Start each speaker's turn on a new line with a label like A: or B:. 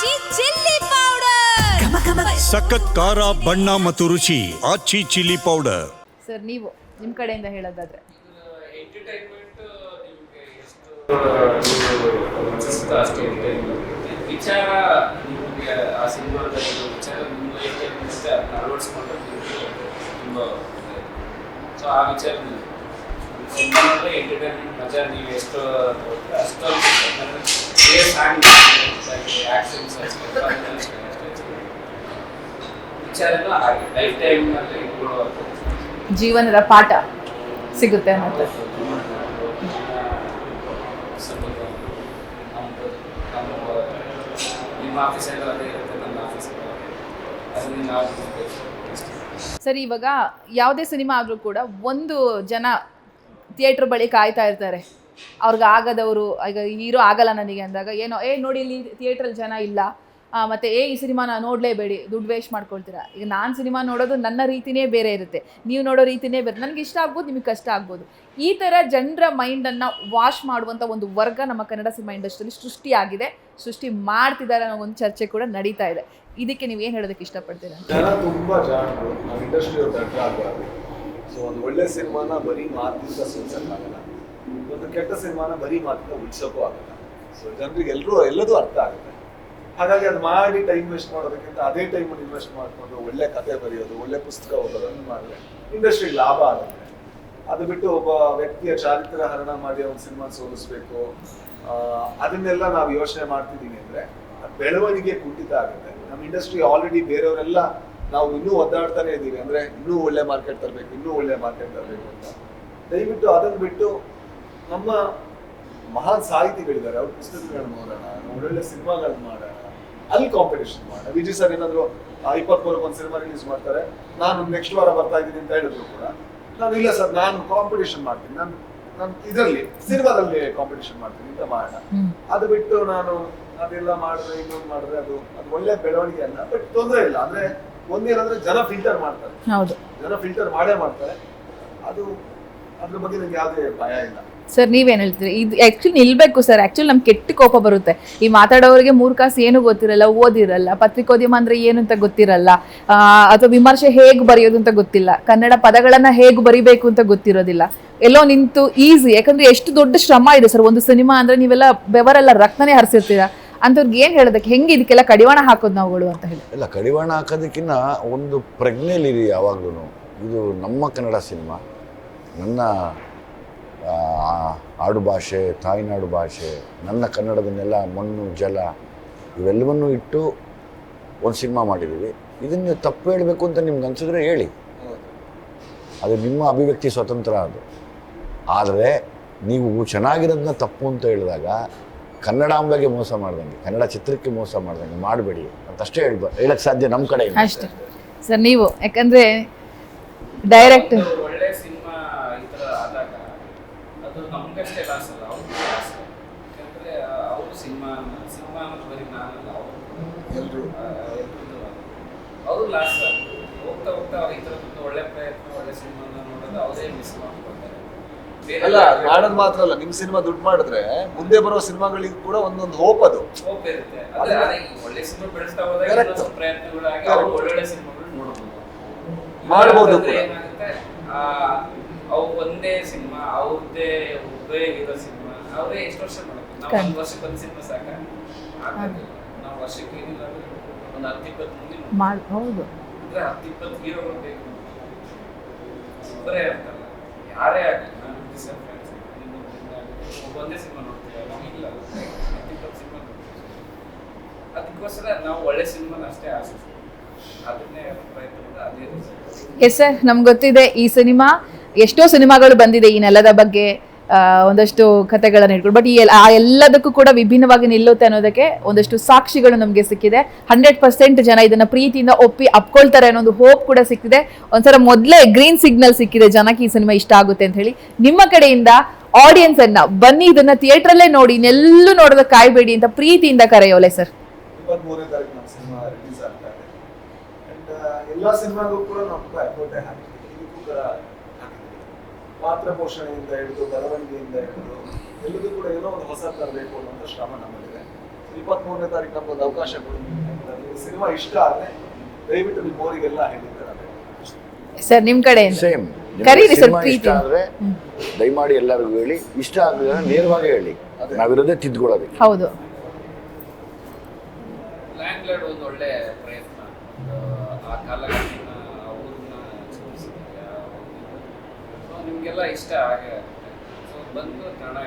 A: ಆಚಿ chilli powder
B: ಸಖತ್ ಖಾರ ಬಣ್ಣ ಮತ್ತು ರುಚಿ ಆಚಿ ಚಿಲ್ಲಿ ಪೌಡರ್
C: ಸರ್ ನೀವು ನಿಮ್ಮ ಕಡೆಯಿಂದ ಹೇಳೋದಾದ್ರೆ.
D: ವಿಚಾರ ನಿಮಗೆ ಆ ಸಿನಿಮಾದಲ್ಲಿ ವಿಚಾರ ನಿಮ್ಮ ಲೈಫಲ್ಲಿ ಅನಿಸುತ್ತೆ ಅದನ್ನ ಅಳವಡಿಸ್ಕೊಂಡ್ರೆ ನಿಮಗೆ ತುಂಬ ಸೊ ಆ ವಿಚಾರ ಸಿನಿಮಾ ಅಂದರೆ ಎಂಟರ್ಟೈನ್ಮೆಂಟ್ ಮಜಾ ನೀವು ಎಷ್ಟು
C: ಜೀವನದ ಪಾಠ ಸಿಗುತ್ತೆ
D: ನಾವು
C: ಸರ್, ಇವಾಗ ಯಾವುದೇ ಸಿನಿಮಾ ಆದರೂ ಕೂಡ ಒಂದು ಜನ ಥಿಯೇಟ್ರ್ ಬಳಿ ಕಾಯ್ತಾ ಇರ್ತಾರೆ. ಅವ್ರಿಗೆ ಆಗದವರು, ಈಗ ಹೀರೋ ಆಗಲ್ಲ ನನಗೆ ಅಂದಾಗ, ಏನೋ, ಏ, ನೋಡಿ, ಇಲ್ಲಿ ಥಿಯೇಟ್ರಲ್ಲಿ ಜನ ಇಲ್ಲ. ಮತ್ತು, ಏ, ಈ ಸಿನಿಮಾನ ನೋಡಲೇಬೇಡಿ, ದುಡ್ಡು ವೇಸ್ಟ್ ಮಾಡ್ಕೊಳ್ತೀರಾ? ಈಗ ನಾನು ಸಿನಿಮಾ ನೋಡೋದು ನನ್ನ ರೀತಿನೇ ಬೇರೆ ಇರುತ್ತೆ. ನೀವು ನೋಡೋ ರೀತಿನೇ ಬೇರೆ, ನನಗೆ ಇಷ್ಟ ಆಗ್ಬೋದು, ನಿಮಗೆ ಕಷ್ಟ ಆಗ್ಬೋದು. ಈ ಥರ ಜನರ ಮೈಂಡನ್ನು ವಾಶ್ ಮಾಡುವಂಥ ಒಂದು ವರ್ಗ ನಮ್ಮ ಕನ್ನಡ ಸಿನಿಮಾ ಇಂಡಸ್ಟ್ರಿಯಲ್ಲಿ ಸೃಷ್ಟಿಯಾಗಿದೆ. ಸೃಷ್ಟಿ ಮಾಡ್ತಿದ್ದಾರೆ ಅನ್ನೋ ಒಂದು ಚರ್ಚೆ ಕೂಡ ನಡೀತಾ ಇದೆ. ಇದಕ್ಕೆ ನೀವು ಏನು ಹೇಳೋದಕ್ಕೆ ಇಷ್ಟಪಡ್ತೀರಾ?
E: ಒಂದು ಒಳ್ಳೆ ಸಿನಿಮಾನ ಬರೀ ಮಾತಿಂದ ಒಂದು ಕೆಟ್ಟ ಸಿನಿಮಾನ ಬರೀ ಮಾತ್ರ ಉಳಿಸೋಕ್ಕೂ ಆಗಲ್ಲ. ಸೊ ಜನರಿಗೆ ಎಲ್ಲರೂ ಎಲ್ಲದೂ ಅರ್ಥ ಆಗುತ್ತೆ. ಹಾಗಾಗಿ ಅದು ಮಾಡಿ ಟೈಮ್ ವೇಸ್ಟ್ ಮಾಡೋದಕ್ಕಿಂತ ಅದೇ ಟೈಮ್ ಇನ್ವೆಸ್ಟ್ ಮಾಡಿಕೊಂಡು ಒಳ್ಳೆ ಕತೆ ಬರೆಯೋದು, ಒಳ್ಳೆ ಪುಸ್ತಕ ಓದೋದನ್ನು ಮಾಡಿದ್ರೆ ಇಂಡಸ್ಟ್ರಿ ಲಾಭ ಆಗುತ್ತೆ. ಅದು ಬಿಟ್ಟು ಒಬ್ಬ ವ್ಯಕ್ತಿಯ ಚಾರಿತ್ರ್ಯ ಹರಣ ಮಾಡಿ ಅವ್ನ ಸಿನಿಮಾ ಸೋಲಿಸ್ಬೇಕು. ಅದನ್ನೆಲ್ಲ ನಾವು ಯೋಚನೆ ಮಾಡ್ತಿದ್ದೀವಿ ಅಂದ್ರೆ ಅದ್ ಬೆಳವಣಿಗೆ ಕುಂಠಿತ ಆಗುತ್ತೆ. ನಮ್ಮ ಇಂಡಸ್ಟ್ರಿ ಆಲ್ರೆಡಿ ಬೇರೆಯವರೆಲ್ಲ ನಾವು ಇನ್ನೂ ಒದ್ದಾಡ್ತಾನೆ ಇದ್ದೀವಿ ಅಂದ್ರೆ ಇನ್ನೂ ಒಳ್ಳೆ ಮಾರ್ಕೆಟ್ ತರಬೇಕು, ಇನ್ನೂ ಒಳ್ಳೆ ಮಾರ್ಕೆಟ್ ತರಬೇಕು ಅಂತ. ದಯವಿಟ್ಟು ಅದನ್ನು ಬಿಟ್ಟು ನಮ್ಮ ಮಹಾನ್ ಸಾಹಿತಿಗಳಿದ್ದಾರೆ. ಅವ್ರ ಪುಸ್ತಕಗಳನ್ನ ಓದೋಣ ಒಳ್ಳೊಳ್ಳೆ ಸಿನಿಮಾಗಳನ್ನ ಮಾಡೋಣ ಅಲ್ಲಿ ಕಾಂಪಿಟೇಷನ್ ಮಾಡೋಣ. ವಿಜಯ್ ಸರ್ ಏನಾದ್ರು ಇಪ್ಪತ್ಮೂರಕ್ಕೆ ಒಂದು ಸಿನಿಮಾ ರಿಲೀಸ್ ಮಾಡ್ತಾರೆ. ನಾನು ನೆಕ್ಸ್ಟ್ ವಾರ ಬರ್ತಾ ಇದ್ದೀನಿ ಅಂತ ಹೇಳಿದ್ರು ಕೂಡ. ನಾನು ಇಲ್ಲ ಸರ್ ನಾನು ಕಾಂಪಿಟೇಷನ್ ಮಾಡ್ತೀನಿ. ನಾನು ನಾನು ಇದರಲ್ಲಿ ಸಿನಿಮಾದಲ್ಲಿ ಕಾಂಪಿಟೇಷನ್ ಮಾಡ್ತೀನಿ ಅಂತ ಮಾಡೋಣ. ಅದು ಬಿಟ್ಟು ನಾನು ಅದೆಲ್ಲ ಮಾಡಿದ್ರೆ ಇನ್ನೊಂದು ಮಾಡಿದ್ರೆ ಅದು ಅದು ಒಳ್ಳೆ ಬೆಳವಣಿಗೆ ಅಲ್ಲ. ಬಟ್ ತೊಂದರೆ ಇಲ್ಲ. ಅಂದ್ರೆ ಒಂದೇನಂದ್ರೆ ಜನ ಫಿಲ್ಟರ್ ಮಾಡ್ತಾರೆ. ಜನ ಫಿಲ್ಟರ್ ಮಾಡೇ ಮಾಡ್ತಾರೆ. ಅದು ಅದ್ರ ಬಗ್ಗೆ ನನಗೆ ಯಾವುದೇ ಭಯ ಇಲ್ಲ.
C: ಸರ್ ನೀವೇನು ಹೇಳ್ತೀರಿ? ಇದು ಆ್ಯಕ್ಚುಲಿ ನಿಲ್ಬೇಕು ಸರ್. ಆ್ಯಕ್ಚುಲಿ ನಮ್ಗೆ ಕೆಟ್ಟ ಕೋಪ ಬರುತ್ತೆ. ಈ ಮಾತಾಡೋರಿಗೆ ಮೂರು ಕಾಸು ಏನು ಗೊತ್ತಿರಲ್ಲ ಓದಿರಲ್ಲ. ಪತ್ರಿಕೋದ್ಯಮ ಅಂದರೆ ಏನು ಅಂತ ಗೊತ್ತಿರಲ್ಲ. ಆ, ಅಥವಾ ವಿಮರ್ಶೆ ಹೇಗೆ ಬರೆಯೋದು ಅಂತ ಗೊತ್ತಿಲ್ಲ. ಕನ್ನಡ ಪದಗಳನ್ನು ಹೇಗೆ ಬರಿಬೇಕು ಅಂತ ಗೊತ್ತಿರೋದಿಲ್ಲ. ಎಲ್ಲೋ ನಿಂತು ಈಸಿ ಯಾಕಂದ್ರೆ ಎಷ್ಟು ದೊಡ್ಡ ಶ್ರಮ ಇದೆ ಸರ್. ಒಂದು ಸಿನಿಮಾ ಅಂದರೆ ನೀವೆಲ್ಲ ಬೆವರೆಲ್ಲ ರಕ್ತನೇ ಹರಿಸಿರ್ತೀರ? ಅಂಥವ್ರಿಗೆ ಏನು ಹೇಳೋದಕ್ಕೆ? ಹೆಂಗೆ ಇದಕ್ಕೆಲ್ಲ ಕಡಿವಾಣ ಹಾಕೋದು ನಾವುಗಳು ಅಂತ ಹೇಳಿ.
F: ಇಲ್ಲ ಕಡಿವಾಣ ಹಾಕೋದಕ್ಕಿಂತ ಒಂದು ಪ್ರಜ್ಞೆಯಲ್ಲಿರಿ ಯಾವಾಗಲೂ ಇದು ನಮ್ಮ ಕನ್ನಡ ಸಿನಿಮಾ. ನನ್ನ ಆ, ಆಡು ಭಾಷೆ ತಾಯ್ನಾಡು ಭಾಷೆ ನನ್ನ ಕನ್ನಡದ ನೆಲ ಮಣ್ಣು ಜಲ ಇವೆಲ್ಲವನ್ನೂ ಇಟ್ಟು ಒಂದು ಸಿನಿಮಾ ಮಾಡಿದ್ದೀವಿ. ಇದನ್ನು ನೀವು ತಪ್ಪು ಹೇಳಬೇಕು ಅಂತ ನಿಮ್ಗೆ ಅನಿಸಿದ್ರೆ ಹೇಳಿ. ಅದು ನಿಮ್ಮ ಅಭಿವ್ಯಕ್ತಿ ಸ್ವತಂತ್ರ ಅದು. ಆದರೆ ನೀವು ಚೆನ್ನಾಗಿರೋದನ್ನ ತಪ್ಪು ಅಂತ ಹೇಳಿದಾಗ ಕನ್ನಡಾಂಬೆಗೆ ಮೋಸ ಮಾಡ್ದಂಗೆ ಕನ್ನಡ ಚಿತ್ರಕ್ಕೆ ಮೋಸ ಮಾಡ್ದಂಗೆ ಮಾಡಬೇಡಿ ಅಂತ ಅಷ್ಟೇ ಹೇಳ್ಬ ಹೇಳಕ್ಕೆ ಸಾಧ್ಯ ನಮ್ಮ ಕಡೆ
C: ಅಷ್ಟೇ. ಸರ್ ನೀವು ಯಾಕಂದರೆ ಡೈರೆಕ್ಟ್
D: ಒಂದು ಒಳ್ಳೆ ಸಿನಿಮಾ ಈ ಥರ ಆದಾಗ ಅದು ನಮ್ಗಷ್ಟೇ ಲಾಸ್ ಅಲ್ಲ ಅವ್ರಿಗೆ ಲಾಸ್ ಯಾಕಂದ್ರೆ ಅವರು ಸಿನಿಮಾ ಸಿನಿಮಾ ಅನ್ನೋದು ಬರೀ ನಾನಲ್ಲ ಅವರು. ಅವರು ಲಾಸ್ ಹೋಗ್ತಾ ಹೋಗ್ತಾ ಅವ್ರ ಈ ಥರದ್ದು ಒಳ್ಳೆ ಪ್ರಯತ್ನ ಒಳ್ಳೆ ಸಿನಿಮಾನ ನೋಡೋದು ಅವರೇ ಮಿಸ್ ಮಾಡ್ಕೊಳ್ತಾರೆ.
E: ಅಲ್ಲ ಮಾಡೋದು ಮಾತ್ರ ಅಲ್ಲ ನಿಮ್ ಸಿನಿಮಾ ದುಡ್ಡು ಮಾಡಿದ್ರೆ ಮುಂದೆ ಬರೋ ಸಿನಿಮಾಗಳಿಗೂ ಕೂಡ ಒಂದೊಂದು ಹೋಪ್ ಅದು.
D: ಹೋಪ್ ಇರುತ್ತೆ. ಒಳ್ಳೆ ಸಿನಿಮಾ ಬೆಳೆಸ್ತಾ ಹೋದಾಗ. ಪ್ರಯತ್ನಗಳಾಗಿ ಒಳ್ಳೊಳ್ಳೆ ಸಿನಿಮಾಗಳು ನೋಡ್ಬೋದು.
E: ಮಾಡ್ಬೋದು.
D: ಏನಾಗುತ್ತೆ ಅವು ಒಂದೇ ಸಿನಿಮಾ ಅವ್ರದ್ದೇ ಒಬ್ಬೇ ಇರೋ ಸಿನಿಮಾ ಅವರೇ ಎಷ್ಟು ವರ್ಷ ಮಾಡ್ಬೇಕು? ನಾವು ಒಂದು ವರ್ಷಕ್ಕೆ ಒಂದು ಸಿನಿಮಾ ಸಾಕ. ನಾವು ವರ್ಷಕ್ಕೆ ಏನಿಲ್ಲ ಒಂದು ಹತ್ತು ಇಪ್ಪತ್ತು ಮಂದಿ ನೋಡ್ಬೇಕು.
C: ಮಾಡಿ ಹೌದು.
D: ಅಂದ್ರೆ ಹತ್ತು ಇಪ್ಪತ್ತು ಹೀರೋಗಳು ಬೇಕು. ಒಬ್ಬರೇ ಇರ್ತಾರಲ್ಲ ಯಾರೇ ಆಗಲಿ ನಾನು ಡಿಸೈನ್ ಫ್ರೆಂಡ್ಸ್ ಒಂದೇ ಸಿನಿಮಾ ನೋಡ್ತೀವಿ ನಮಗಿಲ್ಲ ಹತ್ತು ಇಪ್ಪತ್ತು ಸಿನಿಮಾ ನೋಡ್ತೀವಿ. ಅದಕ್ಕೋಸ್ಕರ ನಾವು ಒಳ್ಳೆ ಸಿನಿಮಾನ ಅಷ್ಟೇ ಆಶಿಸ್ತೀವಿ ಅದನ್ನೇ ಪ್ರಯತ್ನ ಅದೇ.
C: ಎಸ್ ಸರ್ ನಮ್ಗೆ ಗೊತ್ತಿದೆ ಈ ಸಿನಿಮಾ. ಎಷ್ಟೋ ಸಿನಿಮಾಗಳು ಬಂದಿದೆ ಈ ನೆಲದ ಬಗ್ಗೆ ಒಂದಷ್ಟು ಕಥೆಗಳನ್ನು ಇಟ್ಕೊಂಡು ಬಟ್ ಈ ಆ ಎಲ್ಲದಕ್ಕೂ ಕೂಡ ವಿಭಿನ್ನವಾಗಿ ನಿಲ್ಲುತ್ತೆ ಅನ್ನೋದಕ್ಕೆ ಒಂದಷ್ಟು ಸಾಕ್ಷಿಗಳು ನಮಗೆ ಸಿಕ್ಕಿದೆ. ಹಂಡ್ರೆಡ್ ಪರ್ಸೆಂಟ್ ಜನ ಇದನ್ನ ಪ್ರೀತಿಯಿಂದ ಒಪ್ಪಿ ಅಪ್ಕೊಳ್ತಾರೆ ಅನ್ನೋ ಒಂದು ಹೋಪ್ ಕೂಡ ಸಿಕ್ಕಿದೆ. ಒಂದ್ಸಲ ಮೊದಲೇ ಗ್ರೀನ್ ಸಿಗ್ನಲ್ ಸಿಕ್ಕಿದೆ, ಜನಕ್ಕೆ ಈ ಸಿನಿಮಾ ಇಷ್ಟ ಆಗುತ್ತೆ ಅಂತ ಹೇಳಿ. ನಿಮ್ಮ ಕಡೆಯಿಂದ ಆಡಿಯನ್ಸ್ ಅನ್ನ ಬನ್ನಿ, ಇದನ್ನ ಥಿಯೇಟ್ರಲ್ಲೇ ನೋಡಿ, ಇನ್ನೆಲ್ಲೂ ನೋಡೋದ ಕಾಯ್ಬೇಡಿ ಅಂತ ಪ್ರೀತಿಯಿಂದ ಕರೆಯೋಲೆ ಸರ್
E: ಎಲ್ಲಾ ಸಿನಿಮಾಗೂ ಕೂಡ ನಾವು ತುಂಬಾ ಎಫರ್ಟ್ ಹಾಕಿದ್ದೀವಿ ಇದಕ್ಕೂ ಕೂಡ ಹಾಕಿದ್ದೀವಿ ಪಾತ್ರ ಪೋಷಣೆಯಿಂದ ಹಿಡಿದು ಬರವಣಿಗೆಯಿಂದ ಹಿಡಿದು ಎಲ್ಲದೂ ಕೂಡ ಏನೋ ಒಂದು ಹೊಸ ತರಬೇಕು ಅನ್ನೋಂಥ ಶ್ರಮ ನಮ್ಮಲ್ಲಿದೆ. ಇಪ್ಪತ್ಮೂರನೇ ತಾರೀಕು ನಮ್ಗೊಂದು ಅವಕಾಶ ಕೊಡಿ ಸಿನಿಮಾ ಇಷ್ಟ ಆದರೆ ದಯವಿಟ್ಟು ನಿಮ್ಮವರಿಗೆಲ್ಲ ಹೇಳಿದ್ದಾರೆ
C: ಸರ್ ನಿಮ್ಮ ಕಡೆ
F: ಸೇಮ್
C: ಕರೀರಿ ಸರ್
F: ಸಿನಿಮಾ ಇಷ್ಟ
C: ಪ್ರೀತಿ
F: ಆದರೆ ದಯಮಾಡಿ ಎಲ್ಲರಿಗೂ ಹೇಳಿ. ಇಷ್ಟ ಆಗಿದ್ರೆ ನೇರವಾಗಿ ಹೇಳಿ. ನಾವಿರೋದೇ ತಿದ್ಕೊಳ್ಳೋದಕ್ಕೆ
C: ಹೌದು.
D: ಲ್ಯಾಂಡ್ ಲಾರ್ಡ್ ಒಂದು ಒಳ್ಳೆ ಪ್ರಯತ್ನ ಆ ಕಾಲಘಟ್ಟನ ಆ ಊರನ್ನ ಚಿತ್ರಿಸಿದ್ದಾರೆ ಸೊ ನಿಮಗೆಲ್ಲ ಇಷ್ಟ ಆಗೇ ಆಗುತ್ತೆ. ಸೊ ಬಂದು ಕನ್ನಡ